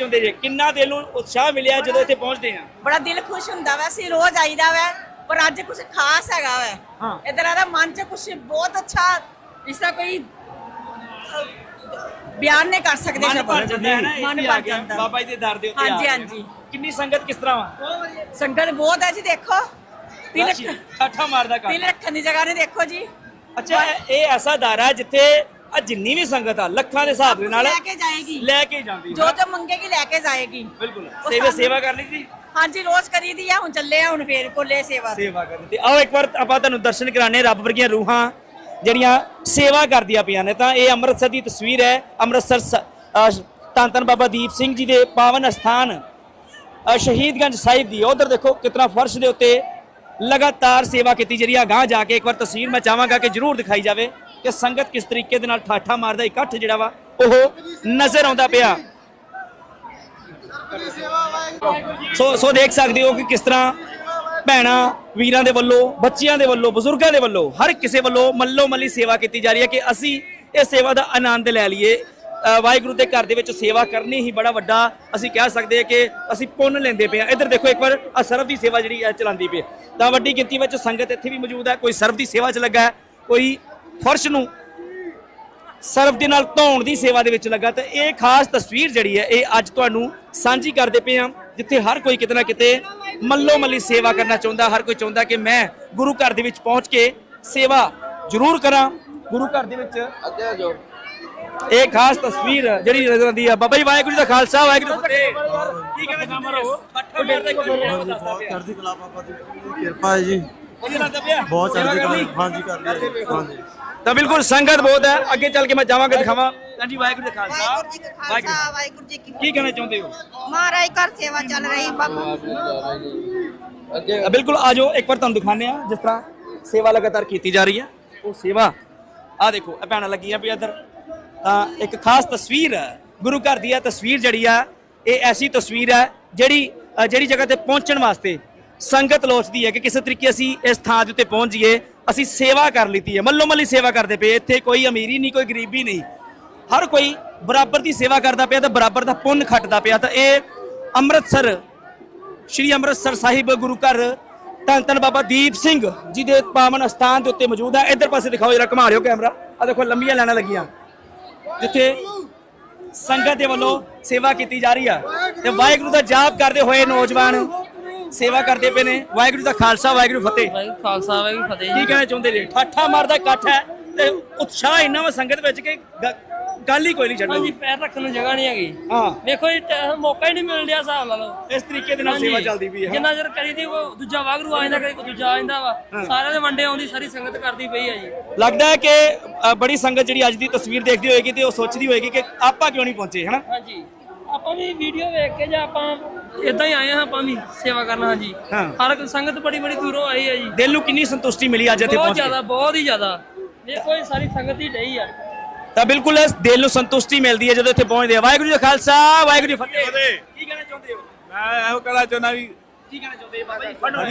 ਚਾਹੁੰਦੇ ਜੇ? ਕਿੰਨਾ ਦਿਲ ਨੂੰ ਉਤਸ਼ਾਹ ਮਿਲਿਆ ਜਦੋਂ ਇੱਥੇ ਪਹੁੰਚਦੇ ਆ? ਬੜਾ ਦਿਲ ਖੁਸ਼ ਹੁੰਦਾ ਵੈ ਅਸੀਂ ਰੋਜ਼ ਆਈਦਾ ਵੈ ਪਰ ਅੱਜ ਕੁਝ ਖਾਸ ਹੈਗਾ ਵੈ। ਹਾਂ। ਇਧਰ ਆਦਾ ਮਨ ਚ ਕੁਝ ਬਹੁਤ ਅੱਛਾ ਜਿਸ ਕੋਈ ਬਿਆਨ ਨਹੀਂ ਕਰ ਸਕਦੇ ਮਨ ਭਰ ਸ਼ਬਦ। ਜਾਂਦਾ ਹੈ ਨਾ ਮਨ ਇੱਥੇ ਆ ਭਰ ਗਿਆ। ਜਾਂਦਾ। ਬਾਬਾ ਜੀ ਦੇ ਦਰ ਦੇ ਉੱਤੇ ਹਾਂਜੀ। ਹਾਂਜੀ। ਕਿੰਨੀ ਸੰਗਤ ਕਿਸ ਤਰ੍ਹਾਂ ਵਾ? ਸੰਗਤ ਬਹੁਤ ਹੈ ਜੀ ਦੇਖੋ। ਤਿਲ ਠਾਠਾ ਮਾਰਦਾ ਕਰ ਤਿਲ ਰੱਖਣ ਦੀ ਜਗ੍ਹਾ ਨੇ ਦੇਖੋ ਜੀ। ਅੱਛਾ ਇਹ- ਐਸਾ ਦਾਰਾ ਜਿੱਥੇ ਆ ਜਿੰਨੀ ਵੀ ਸੰਗਤ ਆ ਲੱਖਾਂ ਦੇ ਹਿਸਾਬ ਦੇ ਨਾਲ ਲੈ ਕੇ ਜਾਏਗੀ। ਲੈ ਕੇ ਜਾਂਦੀ ਜੋ ਜੋ ਮੰਗੇਗੀ ਲੈ ਕੇ ਜਾਏਗੀ। ਬਿਲਕੁਲ। ਸੇਵਾ ਸੇਵਾ ਕਰ ਲਈ ਜੀ ਹਾਂਜੀ ਰੋਜ਼ ਕਰੀਦੀ ਆ ਹੁਣ ਚੱਲੇ ਆ ਹੁਣ ਫੇਰ ਕੋਲੇ ਸੇਵਾ। ਸੇਵਾ ਕਰਨੀ ਤੇ ਆਓ ਇੱਕ ਵਾਰ ਆਪਾਂ ਤੁਹਾਨੂੰ ਦਰਸ਼ਨ ਕਰਾਣੇ ਰੱਬ ਵਰਗੀਆਂ ਰੂਹਾਂ ਜਿਹੜੀਆਂ ਸੇਵਾ ਕਰਦੀਆਂ ਪਈਆਂ ਨੇ। ਤਾਂ ਇਹ ਅੰਮ੍ਰਿਤਸਰ ਦੀ ਤਸਵੀਰ ਹੈ। ਅੰਮ੍ਰਿਤਸਰ ਧੰਨ ਧੰਨ ਬਾਬਾ ਦੀਪ ਸਿੰਘ ਜੀ ਦੇ ਪਾਵਨ ਅਸਥਾਨ ਅਹ ਸ਼ਹੀਦਗੰਜ ਸਾਹਿਬ ਦੀ। ਉਧਰ ਦੇਖੋ ਕਿਤਨਾ ਫਰਸ਼ ਦੇ ਉੱਤੇ ਲਗਾਤਾਰ ਸੇਵਾ ਕੀਤੀ ਜਿਹੜੀ ਆ ਗਾਂ ਜਾ ਕੇ ਇੱਕ ਵਾਰ ਤਸਵੀਰ ਮੈਂ ਚਾਹਾਂਗਾ ਕਿ ਜਰੂਰ ਦਿਖਾਈ ਜਾਵੇ। ਕਿ ਸੰਗਤ ਕਿਸ ਤਰੀਕੇ ਦੇ ਨਾਲ ਠਾਠਾ ਮਾਰਦਾ ਇਕੱਠ ਜਿਹੜਾ ਵਾ, ਉਹ ਨਜ਼ਰ ਆਉਂਦਾ ਪਿਆ। ਸੋ ਸੋ ਦੇਖ ਸਕਦੇ ਹੋ ਕਿ ਕਿਸ ਤਰ੍ਹਾਂ ਭੈਣਾਂ, ਵੀਰਾਂ ਦੇ ਵੱਲੋਂ, ਬੱਚਿਆਂ ਦੇ ਵੱਲੋਂ, ਬਜ਼ੁਰਗਾਂ ਦੇ ਵੱਲੋਂ, ਹਰ ਕਿਸੇ ਵੱਲੋਂ ਮੱਲੋ ਮੱਲੀ ਸੇਵਾ ਕੀਤੀ ਜਾ ਰਹੀ ਹੈ ਕਿ ਅਸੀਂ ਇਹ ਸੇਵਾ ਦਾ ਆਨੰਦ ਲੈ ਲਈਏ। ਵਾਹਿਗੁਰੂ ਦੇ ਘਰ ਦੇ ਵਿੱਚ ਸੇਵਾ ਕਰਨੀ ਹੀ ਬੜਾ ਵੱਡਾ ਅਸੀਂ ਕਹਿ ਸਕਦੇ ਹਾਂ ਕਿ ਅਸੀਂ ਪੁੰਨ ਲੈਂਦੇ ਪਏ ਹਾਂ। ਇੱਧਰ ਦੇਖੋ, ਇੱਕ ਵਾਰ ਆਹ ਸਰਵ ਦੀ ਸੇਵਾ ਜਿਹੜੀ ਹੈ ਚਲਾਉਂਦੀ ਪਈ ਤਾਂ ਵੱਡੀ ਗਿਣਤੀ ਵਿੱਚ ਸੰਗਤ ਇੱਥੇ ਵੀ ਮੌਜੂਦ ਹੈ। ਕੋਈ ਸਰਵ ਦੀ ਸੇਵਾ 'ਚ ਲੱਗਾ ਹੈ, ਕੋਈ ਫਰਸ਼ ਨੂੰ ਸਰਫ ਦੇ ਨਾਲ ਧੋਣ ਦੀ ਸੇਵਾ ਦੇ ਵਿੱਚ ਲੱਗਾ ਤੇ ਇਹ ਖਾਸ ਤਸਵੀਰ ਜਿਹੜੀ ਹੈ ਇਹ ਅੱਜ ਤੁਹਾਨੂੰ ਸਾਂਝੀ ਕਰਦੇ ਪਏ ਹਾਂ ਜਿੱਥੇ ਹਰ ਕੋਈ ਕਿਤੇ ਨਾ ਕਿਤੇ ਮੱਲੋ ਮੱਲੀ ਸੇਵਾ ਕਰਨਾ ਚਾਹੁੰਦਾ ਹਰ ਕੋਈ ਚਾਹੁੰਦਾ ਕਿ ਮੈਂ ਗੁਰੂ ਘਰ ਦੇ ਵਿੱਚ ਪਹੁੰਚ ਕੇ ਸੇਵਾ ਜ਼ਰੂਰ ਕਰਾਂ। ਗੁਰੂ ਘਰ ਦੇ ਵਿੱਚ ਅੱਗੇ ਜੋ ਇਹ ਖਾਸ ਤਸਵੀਰ ਜਿਹੜੀ ਨਜ਼ਰ ਆਉਂਦੀ ਹੈ ਬਾਬਾ ਜੀ ਵਾਹਿਗੁਰੂ ਦਾ ਖਾਲਸਾ ਵਾਹਿਗੁਰੂ ਜੀ ਫਤਿਹ। ਕੀ ਕਹਿਣਾ ਚਾਹੁੰਦੇ ਹੋ ਅੱਠਾਂ ਮਿੰਟ ਦੇ ਕੋਈ ਬਹੁਤ ਕਰਦੀ ਕਲਾ ਬਾਬਾ ਦੀ। ਕਿਰਪਾ ਹੈ ਜੀ। ਬਹੁਤ ਚੜ੍ਹਦੀ? ਕਲਾ ਹਾਂਜੀ ਕਰਦੀ ਹਾਂਜੀ। ਤਾਂ ਬਿਲਕੁਲ ਸੰਗਤ ਬਹੁਤ ਹੈ। ਅੱਗੇ ਚੱਲ ਕੇ ਮੈਂ ਜਾਵਾਂਗਾ ਦਿਖਾਵਾਂ। ਹਾਂਜੀ ਵਾਹਿਗੁਰੂ ਜੀ ਦਾ ਖਾਲਸਾ। ਵਾਹਿਗੁਰੂ ਜੀ ਕਾ ਖਾਲਸਾ ਵਾਹਿਗੁਰੂ ਜੀ ਕੀ ਕੀ ਕਹਿਣਾ ਚਾਹੁੰਦੇ ਹੋ? ਮਹਾਰਾਜ ਘਰ ਸੇਵਾ ਚੱਲ ਰਹੀ ਬਾਬਾ। ਅੱਗੇ ਬਿਲਕੁਲ ਆਜੋ ਇੱਕ ਵਾਰ ਤੁਹਾਨੂੰ ਦਿਖਾਉਂਦੇ ਆ ਜਿਸ ਤਰ੍ਹਾਂ ਸੇਵਾ ਲਗਾਤਾਰ ਕੀਤੀ ਜਾ ਰਹੀ ਹੈ। ਉਹ ਸੇਵਾ ਆ ਦੇਖੋ ਇਹ ਭੈਣਾਂ ਲੱਗੀਆਂ ਪਈ ਇੱਧਰ। ਤਾਂ ਇੱਕ ਖਾਸ ਤਸਵੀਰ ਹੈ ਗੁਰੂ ਘਰ ਦੀ ਇਹ ਤਸਵੀਰ ਜਿਹੜੀ ਆ ਇਹ ਐਸੀ ਤਸਵੀਰ ਹੈ ਜਿਹੜੀ ਜਿਹੜੀ ਜਗ੍ਹਾ ਤੇ ਪਹੁੰਚਣ ਵਾਸਤੇ ਸੰਗਤ ਲੋਚਦੀ ਹੈ ਕਿ ਕਿਸੇ ਤਰੀਕੇ ਅਸੀਂ ਇਸ ਥਾਂ ਦੇ ਉੱਤੇ ਪਹੁੰਚ ਜਾਈਏ, ਅਸੀਂ ਸੇਵਾ ਕਰ ਲਈਤੀ ਹੈ ਮੱਲੋ ਮੱਲੀ ਸੇਵਾ ਕਰਦੇ ਪਏ, ਇੱਥੇ ਕੋਈ ਅਮੀਰੀ ਨਹੀਂ, ਕੋਈ ਗਰੀਬੀ ਨਹੀਂ। ਹਰ ਕੋਈ ਬਰਾਬਰ ਦੀ ਸੇਵਾ ਕਰਦਾ ਪਿਆ ਤੇ ਬਰਾਬਰ ਦਾ ਪੁੰਨ ਖੱਟਦਾ ਪਿਆ ਤਾਂ ਇਹ ਅੰਮ੍ਰਿਤਸਰ, ਸ਼੍ਰੀ ਅੰਮ੍ਰਿਤਸਰ ਸਾਹਿਬ ਗੁਰੂ ਘਰ, ਧੰਨ ਧੰਨ ਬਾਬਾ ਦੀਪ ਸਿੰਘ ਜੀ ਦੇ ਪਾਵਨ ਅਸਥਾਨ ਦੇ ਉੱਤੇ ਮੌਜੂਦ ਹੈ। ਇੱਧਰ ਪਾਸੇ ਦਿਖਾਓ, ਜਰਾ ਘੁਮਾ ਰਿਓ ਕੈਮਰਾ। ਆ ਦੇਖੋ ਲੰਬੀਆਂ ਲਾਈਨਾਂ ਲੱਗੀਆਂ। ਜਿੱਥੇ ਸੰਗਤ ਦੇ ਵੱਲੋਂ ਸੇਵਾ ਕੀਤੀ ਜਾ ਰਹੀ ਆ ਤੇ ਵਾਹਿਗੁਰੂ ਦਾ ਜਾਪ ਕਰਦੇ ਹੋਏ ਨੌਜਵਾਨ ਸੇਵਾ ਕਰਦੇ ਪਏ ਨੇ। ਵਾਹਿਗੁਰੂ ਦਾ ਖਾਲਸਾ ਵਾਹਿਗੁਰੂ ਫਤਿਹ। ਖਾਲਸਾ ਵਾਹਿਗੁਰੂ ਫਤਿਹ। ਕੀ ਜੀ ਕਹਿਣਾ ਚਾਹੁੰਦੇ ਜੀ ਠਾਠਾ ਮਾਰਦਾ ਇਕੱਠ ਹੈ ਤੇ ਉਤਸ਼ਾਹ ਇੰਨਾ ਵਾ ਸੰਗਤ ਵਿੱਚ ਕਿ ਗ- ਗੱਲ ਹੀ ਕੋਈ ਨਹੀਂ ਹਾਂਜੀ ਛੱਡਣੀ ਪੈਰ ਰੱਖਣ ਨੂੰ ਜਗ੍ਹਾ ਨਹੀਂ ਹੈਗੀ। ਹਾਂ। ਵੇਖੋ ਜੀ ਟ- ਮੌਕਾ ਹੀ ਨਹੀਂ ਮਿਲ ਰਿਹਾ ਹਿਸਾਬ ਲਾ ਲਓ। ਇਸ ਤਰੀਕੇ ਦੇ ਨਾਲ। ਸੇਵਾ ਚੱਲਦੀ ਪਈ ਹੈ। ਜਿੰਨਾ ਚਿਰ ਕਰੀ ਦੀ ਉਹ ਦੂਜਾ ਵਾਗਰੂ ਆ ਜਾਂਦਾ ਕਦੀ ਕੋਈ ਦੂਜਾ ਆ ਜਾਂਦਾ ਵਾ। ਸਾਰਿਆਂ ਦੇ ਵੰਡੇ ਆਉਂਦੀ ਸਾਰੀ ਸੰਗਤ ਕਰਦੀ ਪਈ ਆ ਜੀ। ਲੱਗਦਾ ਹੈ ਕਿ ਅ, ਬੜੀ ਸੰਗਤ ਜਿਹੜੀ ਅੱਜ ਦੀ ਤਸਵੀਰ ਦੇਖਦੀ ਹੋਏਗੀ ਤੇ ਉਹ ਸੋਚਦੀ ਹੋਏਗੀ ਕਿ ਆਪਾਂ ਕਿਉਂ ਨਹੀਂ ਪਹੁੰਚੇ ਹਨਾ? ਹਾਂਜੀ। ਆਪਾਂ ਵੀ ਵੀਡੀਓ ਵੇਖ ਕੇ ਜਾਂ ਆਪਾਂ ਇਦਾਂ ਹੀ ਆਏ ਹਾਂ ਆਪਾਂ ਵੀ ਸੇਵਾ ਕਰਨ ਹਾਂਜੀ। ਹਾਂ। ਹਰ ਇੱਕ ਸੰਗਤ ਬੜੀ ਬੜੀ ਦੂਰੋਂ ਆਈ ਹੈ ਜੀ। ਦਿਲ ਨੂੰ ਕਿੰਨੀ ਸੰਤੁਸ਼ਟੀ ਮਿਲੀ ਅੱਜ ਇੱਥੇ ਬਹੁਤ ਪਹੁੰਚ ਕੇ? ਜ਼ਿਆਦਾ ਬਹੁਤ ਹੀ ਜ਼ਿਆਦਾ। ਵੇਖੋ ਇਹ ਸਾਰੀ ਸੰਗਤ ਹੀ ਡਈ ਆ। ਤਾਂ ਬਿਲਕੁਲ ਇਸ ਦਿਲ ਨੂੰ ਸੰਤੁਸ਼ਟੀ ਮਿਲਦੀ ਹੈ ਜਦੋਂ ਇੱਥੇ ਪਹੁੰਚਦੇ ਆ। ਵਾਹਿਗੁਰੂ ਜੀ ਕਾ ਖਾਲਸਾ ਵਾਹਿਗੁਰੂ ਜੀ ਕੀ ਫਤਿਹ। ਫਤਿਹ। ਕੀ ਕਹਿਣਾ ਚਾਹੁੰਦੇ ਹੋ? ਮੈਂ ਇਹੋ ਕਹਿਣਾ ਚਾਹੁੰਦਾ ਵੀ ਕੀ ਕਹਿਣਾ ਚਾਹੁੰਦੇ ਬਾਬਾ ਜੀ ਫੜੋ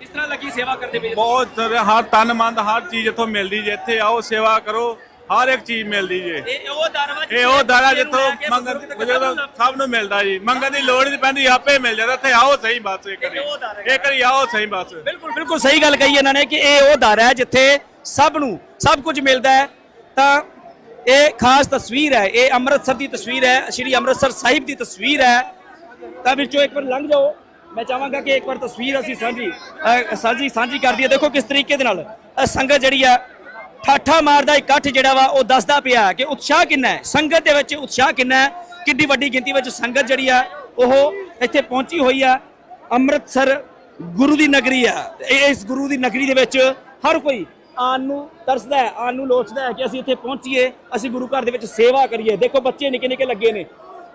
ਕਿਸ ਤਰ੍ਹਾਂ ਲੱਗੀ ਸੇਵਾ ਕਰਦੇ ਪਏ? ਬਹੁਤ ਸਾਰੇ ਹਰ ਤਨ ਮਨ ਹਰ ਚੀਜ਼ ਇੱਥੋਂ ਮਿਲਦੀ ਜੇ ਇੱਥੇ ਆਓ ਸੇਵਾ ਕਰੋ। ਹਰ ਇੱਕ ਚੀਜ਼ ਮਿਲਦੀ ਜੇ। ਇਹ ਉਹ ਦਰ ਵਾ ਇਹ ਉਹ ਦਾਰਾ ਜਿੱਥੋਂ ਮੰਗਣ ਬਜ਼ੁਰਗ ਸਭ ਨੂੰ ਮਿਲਦਾ ਜੀ। ਮੰਗਣ ਦੀ ਲੋੜ ਨਹੀਂ ਪੈਂਦੀ ਆਪੇ ਮਿਲ ਜਾਂਦਾ। ਇੱਥੇ ਆਓ ਸਹੀ ਬਸ ਇੱਕ ਵਾਰੀ। ਹੈ। ਇੱਕ ਵਾਰੀ ਆਓ ਸਹੀ ਬਸ। ਬਿਲਕੁਲ ਬਿਲਕੁਲ ਸਹੀ ਗੱਲ ਕਹੀ ਇਹਨਾਂ ਨੇ ਕਿ ਇਹ ਉਹ ਦਰ ਹੈ ਜਿੱਥੇ ਸਭ ਨੂੰ ਸਭ ਕੁਝ ਮਿਲਦਾ ਹੈ। ਤਾਂ ਇਹ ਖਾਸ ਤਸਵੀਰ ਹੈ। ਇਹ ਅੰਮ੍ਰਿਤਸਰ ਦੀ ਤਸਵੀਰ ਹੈ ਸ਼੍ਰੀ ਅੰਮ੍ਰਿਤਸਰ ਸਾਹਿਬ ਦੀ ਤਸਵੀਰ ਹੈ। ਤਾਂ ਵਿੱਚੋਂ ਇੱਕ ਵਾਰ ਲੰਘ ਜਾਓ। ਮੈਂ ਚਾਹਾਂਗਾ ਕਿ ਇੱਕ ਵਾਰ ਤਸਵੀਰ ਅਸੀਂ ਸਾਂਝੀ ਸਾਂਝੀ ਸਾਂਝੀ ਕਰ ਦਈਏ। ਦੇਖੋ ਕਿਸ ਤਰੀਕੇ ਦੇ ਨਾਲ ਸੰਗਤ ਜਿਹੜੀ ਆ ਠਾਠਾ ਮਾਰਦਾ ਇਕੱਠ ਜਿਹੜਾ ਵਾ, ਉਹ ਦੱਸਦਾ ਪਿਆ ਕਿ ਉਤਸ਼ਾਹ ਕਿੰਨਾ ਹੈ? ਸੰਗਤ ਦੇ ਵਿੱਚ ਉਤਸ਼ਾਹ ਕਿੰਨਾ ਹੈ? ਕਿੰਨੀ ਵੱਡੀ ਗਿਣਤੀ ਵਿੱਚ ਸੰਗਤ ਜਿਹੜੀ ਆ, ਉਹ ਇੱਥੇ ਪਹੁੰਚੀ ਹੋਈ ਆ। ਅੰਮ੍ਰਿਤਸਰ ਗੁਰੂ ਦੀ ਨਗਰੀ ਆ। ਇਸ ਗੁਰੂ ਦੀ ਨਗਰੀ ਦੇ ਵਿੱਚ ਹਰ ਕੋਈ ਆਉਣ ਨੂੰ ਤਰਸਦਾ ਹੈ ਆਉਣ ਨੂੰ ਲੋਚਦਾ ਹੈ ਕਿ ਅਸੀਂ ਇੱਥੇ ਪਹੁੰਚੀਏ, ਅਸੀਂ ਗੁਰੂ ਘਰ ਦੇ ਵਿੱਚ ਸੇਵਾ ਕਰੀਏ। ਦੇਖੋ ਬੱਚੇ ਨਿੱਕੇ ਨਿੱਕੇ ਲੱਗੇ ਨੇ।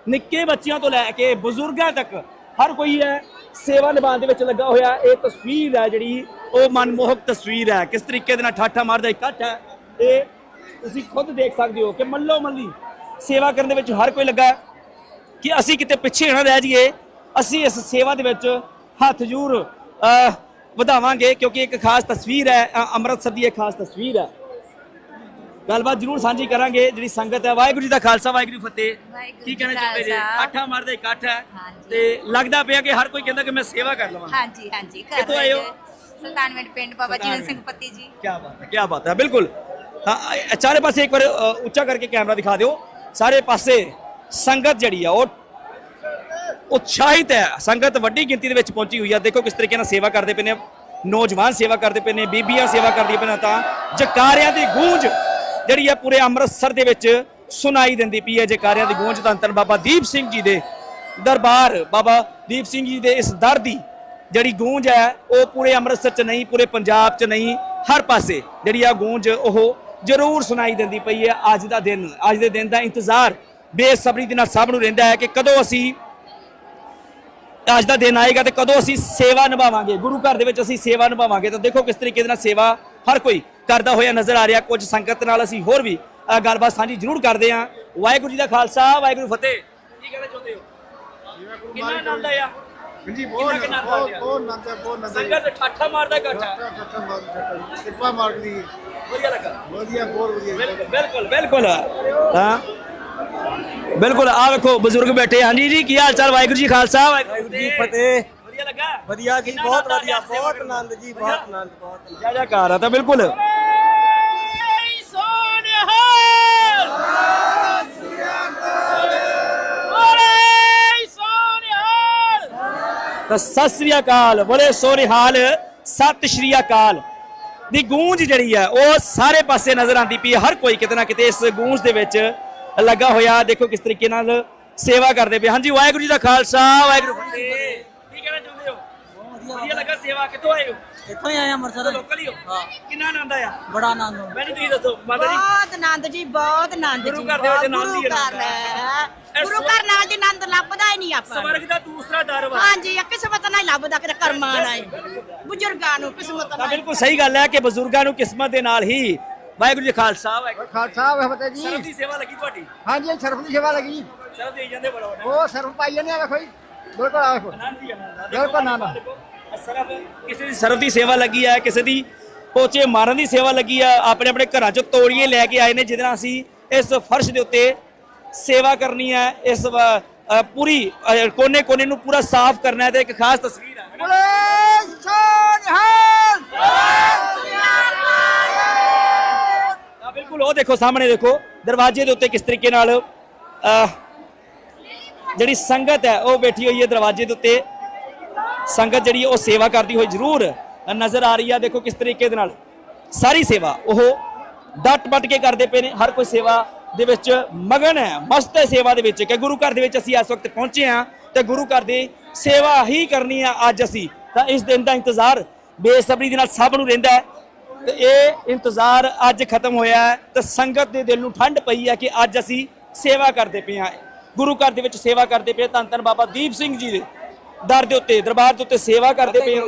ਨਿੱਕੇ ਬੱਚਿਆਂ ਤੋਂ ਲੈ ਕੇ ਬਜ਼ੁਰਗਾਂ ਤੱਕ ਹਰ ਕੋਈ ਹੈ ਸੇਵਾ ਨਿਭਾਉਣ ਦੇ ਵਿੱਚ ਲੱਗਾ ਹੋਇਆ ਇਹ ਤਸਵੀਰ ਹੈ ਜਿਹੜੀ ਉਹ ਮਨਮੋਹਕ ਤਸਵੀਰ ਹੈ। ਕਿਸ ਤਰੀਕੇ ਦੇ ਨਾਲ ਠਾਠਾ ਮਾਰਦਾ ਇਕੱਠ ਹੈ। ਇਹ ਤੁਸੀਂ ਖੁਦ ਦੇਖ ਸਕਦੇ ਹੋ ਕਿ ਮੱਲੋ ਮੱਲੀ ਸੇਵਾ ਕਰਨ ਦੇ ਵਿੱਚ ਹਰ ਕੋਈ ਲੱਗਾ ਕਿ ਅਸੀਂ ਕਿਤੇ ਪਿੱਛੇ ਨਾ ਰਹਿ ਜਾਈਏ। ਅਸੀਂ ਇਸ ਸੇਵਾ ਦੇ ਵਿੱਚ ਹੱਥ ਜ਼ਰੂਰ ਵਧਾਵਾਂਗੇ ਕਿਉਂਕਿ ਇੱਕ ਖਾਸ ਤਸਵੀਰ ਹੈ ਅੰਮ੍ਰਿਤਸਰ ਦੀ ਇੱਕ ਖਾਸ ਤਸਵੀਰ ਹੈ। ਗੱਲਬਾਤ ਜ਼ਰੂਰ ਸਾਂਝੀ ਕਰਾਂਗੇ ਜਿਹੜੀ ਸੰਗਤ ਹੈ। ਵਾਹਿਗੁਰੂ ਜੀ ਦਾ ਖਾਲਸਾ ਵਾਹਿਗੁਰੂ ਫਤਿਹ। ਵਾਹਿਗੁਰੂ ਕੀ ਕਹਿਣਾ ਚਾਹੁੰਦੇ ਜੀ? ਖਾਲਸਾ। ਆਠਾਂ ਮਾਰ ਦਾ ਇਕੱਠ ਹੈ ਹਾਂਜੀ। ਤੇ ਲੱਗਦਾ ਪਿਆ ਕਿ ਹਰ ਕੋਈ ਕਹਿੰਦਾ ਕਿ ਮੈਂ ਸੇਵਾ ਕਰ ਲਵਾਂ। ਹਾਂਜੀ ਹਾਂਜੀ ਕਰ ਕਿੱਥੋਂ ਆਏ ਹੋ? ਸੁਲਤਾਨਵਿੰਡ ਪਿੰਡ ਬਾਬਾ ਜੀਵਨ ਸਿੰਘ ਪੱਤੀ ਜੀ। ਕੀ ਬਾਤ ਹੈ ਕੀ ਬਾਤ ਹੈ ਬਿਲਕੁਲ। ਹਾਂ ਅ- ਚਾਰੇ ਪਾਸੇ ਇੱਕ ਵਾਰ ਅ, ਉੱਚਾ ਕਰਕੇ ਕੈਮਰਾ ਦਿਖਾ ਦਿਓ। ਸਾਰੇ ਪਾਸੇ ਸੰਗਤ ਜਿਹੜੀ ਆ ਉਹ ਉਤਸ਼ਾਹਿਤ ਹੈ। ਸੰਗਤ ਵੱਡੀ ਗਿਣਤੀ ਦੇ ਵਿੱਚ ਪਹੁੰਚੀ ਹੋਈ ਆ। ਦੇਖੋ ਕਿਸ ਤਰੀਕੇ ਨਾਲ ਸੇਵਾ ਕਰਦੇ ਪਏ ਨੇ। ਨੌਜਵਾਨ ਸੇਵਾ ਕਰਦੇ ਪਏ ਨੇ ਬੀਬੀਆਂ ਸੇਵਾ ਕਰਦੀਆਂ ਪਈਆਂ ਤਾਂ। ਜਕਾਰਿਆਂ ਦੀ ਗੂੰਜ ਜਿਹੜੀ ਆ ਪੂਰੇ ਅੰਮ੍ਰਿਤਸਰ ਦੇ ਵਿੱਚ ਸੁਣਾਈ ਦਿੰਦੀ ਪਈ ਹੈ ਜਕਾਰਿਆਂ ਦੀ ਗੂੰਜ ਧੰਨ ਧੰਨ ਬਾਬਾ ਦੀਪ ਸਿੰਘ ਜੀ ਦੇ ਦਰਬਾਰ, ਬਾਬਾ ਦੀਪ ਸਿੰਘ ਜੀ ਦੇ ਇਸ ਦਰ ਦੀ ਜਿਹੜੀ ਗੂੰਜ ਹੈ, ਉਹ ਪੂਰੇ ਅੰਮ੍ਰਿਤਸਰ ਚ ਨਹੀਂ, ਪੂਰੇ ਪੰਜਾਬ ਚ ਨਹੀਂ, ਹਰ ਪਾਸੇ ਜਿਹੜੀ ਆ ਗੂੰਜ, ਉਹ ਜ਼ਰੂਰ ਸੁਣਾਈ ਦਿੰਦੀ ਪਈ ਹੈ। ਅੱਜ ਦਾ ਦਿਨ, ਅੱਜ ਦੇ ਦਿਨ ਦਾ ਇੰਤਜ਼ਾਰ ਬੇਸਬਰੀ ਦੇ ਨਾਲ ਸਭ ਨੂੰ ਰਹਿੰਦਾ ਹੈ ਕਿ ਕਦੋਂ ਅਸੀਂ ਅੱਜ ਦਾ ਦਿਨ ਆਏਗਾ ਤੇ ਕਦੋਂ ਅਸੀਂ ਸੇਵਾ ਨਿਭਾਵਾਂਗੇ। ਗੁਰੂ ਘਰ ਦੇ ਵਿੱਚ ਅਸੀਂ ਸੇਵਾ ਨਿਭਾਵਾਂਗੇ। ਤਾਂ ਦੇਖੋ ਕਿਸ ਤਰੀਕੇ ਦੇ ਨਾਲ ਸੇਵਾ ਹਰ ਕੋਈ ਕਰਦਾ ਹੋਇਆ ਨਜ਼ਰ ਆ ਰਿਹਾ। ਕੁਝ ਸੰਗਤ ਨਾਲ ਅਸੀਂ ਹੋਰ ਵੀ ਗੱਲਬਾਤ ਸਾਂਝੀ ਜ਼ਰੂਰ ਕਰਦੇ ਹਾਂ। ਵਾਹਿਗੁਰੂ ਜੀ ਦਾ ਖਾਲਸਾ ਵਾਹਿਗੁਰੂ ਫਤਿਹ। ਕੀ ਕਹਿਣਾ ਚਾਹੁੰਦੇ ਹੋ? ਕਿੰਨਾ ਆਨੰਦ ਆਇਆ? ਜੀ ਕਿੰਨਾ ਕੁ ਆਨੰਦ ਆ ਗਿਆ? ਬਹੁਤ ਨੰਦ ਹੈ ਬਹੁਤ ਨੰਦ ਸੰਗਤ ਠਾਠਾ ਮਾਰਦਾ ਇਕੱਠਾ ਕਿਰਪਾ ਮਾਰਗ ਦੀ। ਵਧੀਆ ਲੱਗਾ। ਵਧੀਆ ਬਹੁਤ ਵਧੀਆ। ਬਿਲਕੁਲ ਬਿਲਕੁਲ ਹਾਂ। ਬਿਲਕੁਲ ਆ ਵੇਖੋ ਬਜ਼ੁਰਗ ਬੈਠੇ ਹਾਂਜੀ ਜੀ ਕੀ ਹਾਲ ਚਾਲ? ਵਾਹਿਗੁਰੂ ਜੀ ਖਾਲਸਾ ਵਾਹਿਗੁਰੂ ਜੀ ਫਤਿਹ। ਵਧੀਆ ਲੱਗਾ? ਵਧੀਆ ਜੀ ਬਹੁਤ ਵਧੀਆ ਬਹੁਤ? ਆਨੰਦ ਜੀ ਬਹੁਤ ਆਨੰਦ ਬਹੁਤ ਜੈ ਜੈਕਾਰ ਆ ਤਾਂ ਬਿਲਕੁਲ। ਤਾਂ ਸਤਿ ਸ੍ਰੀ ਅਕਾਲ। ਬੜੇ ਸੋਹਣੇ ਹਾਲ। ਸਤਿ ਸ੍ਰੀ ਅਕਾਲ। ਦੀ ਗੂੰਜ ਜਿਹੜੀ ਹੈ, ਉਹ ਸਾਰੇ ਪਾਸੇ ਨਜ਼ਰ ਆਉਂਦੀ ਪਈ ਹਰ ਕੋਈ ਕਿਤੇ ਨਾ ਕਿਤੇ ਇਸ ਗੂੰਜ ਦੇ ਵਿੱਚ ਲੱਗਾ ਹੋਇਆ। ਦੇਖੋ ਕਿਸ ਤਰੀਕੇ ਨਾਲ ਸੇਵਾ ਕਰਦੇ ਪਏ। ਹਾਂਜੀ, ਵਾਹਿਗੁਰੂ ਜੀ ਦਾ ਖਾਲਸਾ, ਵਾਹਿਗੁਰੂ ਜੀ ਕੀ ਕੀ ਕਹਿਣਾ ਚਾਹੁੰਦੇ ਹੋ? ਵਧੀਆ ਲੱਗਾ ਸੇਵਾ। ਕਿੱਥੋਂ ਆਏ ਹੋ? ਇੱਥੋਂ ਹੀ ਆਏ ਅੰਮ੍ਰਿਤਸਰ। ਲੋਕਲ ਹੀ ਹੋ? ਕਿੰਨਾ ਆਨੰਦ ਆਇਆ? ਬੜਾ ਆਨੰਦ ਆਉਂਦਾ ਮੈਨੂੰ ਤੁਸੀਂ ਦੱਸੋ ਮਾਤਾ ਜੀ। ਬਹੁਤ ਆਨੰਦ ਜੀ ਬਹੁਤ ਆਨੰਦ ਗੁਰੂ ਜੀ ਘਰ ਦੇ ਵਿੱਚ ਆਨੰਦ ਹੀ ਗੁਰੂ ਘਰ। ਹੈ। ਗੁਰੂ ਘਰ ਨਾਲ ਜੀ ਆਨੰਦ ਲੱਭਦਾ ਹੀ ਨਹੀਂ ਆਪਾਂ ਨੂੰ। ਸਵਰਗ ਦਾ ਦੂਸਰਾ ਦਰ ਵਾ। ਹਾਂਜੀ ਇਹ ਕਿਸਮਤ ਨਾਲ ਹੀ ਲੱਭਦਾ ਕਿਤੇ ਕਰਮਾਂ ਨਾਲ ਹੀ। ਬਜ਼ੁਰਗਾਂ ਨੂੰ ਕਿਸਮਤ ਤਾਂ ਨਾਲ। ਬਿਲਕੁਲ ਸਹੀ ਗੱਲ ਹੈ ਕਿ ਬਜ਼ੁਰਗਾਂ ਨੂੰ ਕਿਸਮਤ ਦੇ ਨਾਲ ਹੀ ਵਾਹਿਗੁਰੂ ਜੀ ਖਾਲਸਾ ਵਾਹਿਗੁਰੂ ਖਾਲਸਾ ਫਤਿਹ ਜੀ। ਸਰਬ ਦੀ ਸੇਵਾ ਲੱਗੀ ਤੁਹਾਡੀ? ਹਾਂਜੀ ਸਰਫ ਦੀ ਸੇਵਾ ਲੱਗੀ। ਸਰਬ ਦੇ ਜਾਂਦੇ ਬੜਾ ਉਹ ਸਰਫ ਪਾਈ ਜਾਂਦੇ ਆ ਵੇਖੋ ਜੀ। ਬਿਲਕੁਲ ਆ ਵੇਖੋ। ਆਨੰਦ ਹੀ ਆਨੰਦ ਆ। ਬਿਲਕੁਲ ਆਨੰਦ। ਦੇਖੋ, ਸਰਬ ਕਿਸੇ ਦੀ ਸਰਬ ਦੀ ਸੇਵਾ ਲੱਗੀ ਹੈ ਕਿਸੇ ਦੀ ਪੋਚੇ ਮਾਰਨ ਦੀ ਸੇਵਾ ਲੱਗੀ ਆ ਆਪਣੇ ਆਪਣੇ ਘਰਾਂ ਚੋਂ ਤੋੜੀਏ ਲੈ ਕੇ ਆਏ ਨੇ ਜਿਹਦੇ ਨਾਲ ਅਸੀਂ ਇਸ ਫਰਸ਼ ਦੇ ਉੱਤੇ ਸੇਵਾ ਕਰਨੀ ਹੈ ਇਸ ਪੂਰੀ ਕੋਨੇ ਕੋਨੇ ਨੂੰ ਪੂਰਾ ਸਾਫ਼ ਕਰਨਾ ਹੈ ਤੇ ਇੱਕ ਖਾਸ ਤਸਵੀਰ ਹੈ ਬਿਲਕੁਲ ਉਹ ਦੇਖੋ ਸਾਹਮਣੇ ਦੇਖੋ ਦਰਵਾਜ਼ੇ ਦੇ ਉੱਤੇ ਕਿਸ ਤਰੀਕੇ ਨਾਲ ਜਿਹੜੀ ਸੰਗਤ ਹੈ ਉਹ ਬੈਠੀ ਹੋਈ ਹੈ ਦਰਵਾਜ਼ੇ ਦੇ ਉੱਤੇ। ਸੰਗਤ ਜਿਹੜੀ ਹੈ ਉਹ ਸੇਵਾ ਕਰਦੀ ਹੋਈ ਜ਼ਰੂਰ ਨਜ਼ਰ ਆ ਰਹੀ ਹੈ ਦੇਖੋ ਕਿਸ ਤਰੀਕੇ ਦੇ ਨਾਲ ਸਾਰੀ ਸੇਵਾ, ਉਹ ਡਟ ਪਟ ਕੇ ਕਰਦੇ ਪਏ ਨੇ। ਹਰ ਕੋਈ ਸੇਵਾ ਦੇ ਵਿੱਚ ਮਗਨ ਹੈ, ਮਸਤ ਹੈ ਸੇਵਾ ਦੇ ਵਿੱਚ। ਕਿ ਗੁਰੂ ਘਰ ਦੇ ਵਿੱਚ ਅਸੀਂ ਇਸ ਵਕਤ ਪਹੁੰਚੇ ਹਾਂ ਤੇ ਗੁਰੂ ਘਰ ਦੀ ਸੇਵਾ ਹੀ ਕਰਨੀ ਹੈ ਅੱਜ ਅਸੀਂ। ਤਾਂ ਇਸ ਦਿਨ ਦਾ ਇੰਤਜ਼ਾਰ ਬੇਸਬਰੀ ਦੇ ਨਾਲ ਸਭ ਨੂੰ ਰਹਿੰਦਾ ਹੈ। ਤੇ ਇਹ ਇੰਤਜ਼ਾਰ ਅੱਜ ਖਤਮ ਹੋਇਆ ਹੈ। ਤੇ ਸੰਗਤ ਦੇ ਦਿਲ ਨੂੰ ਠੰਡ ਪਈ ਹੈ ਕਿ ਅੱਜ ਅਸੀਂ ਸੇਵਾ ਕਰਦੇ ਪਏ ਹਾਂ। ਗੁਰੂ ਘਰ ਦੇ ਵਿੱਚ ਸੇਵਾ ਕਰਦੇ ਪਏ। ਧੰਨ ਧੰਨ ਬਾਬਾ ਦੀਪ ਸਿੰਘ ਜੀ ਦੇ। ਦਰ ਦੇ ਉੱਤੇ ਦਰਬਾਰ ਦੇ ਉੱਤੇ ਸੇਵਾ ਕਰਦੇ ਪਏ ਹਾਂ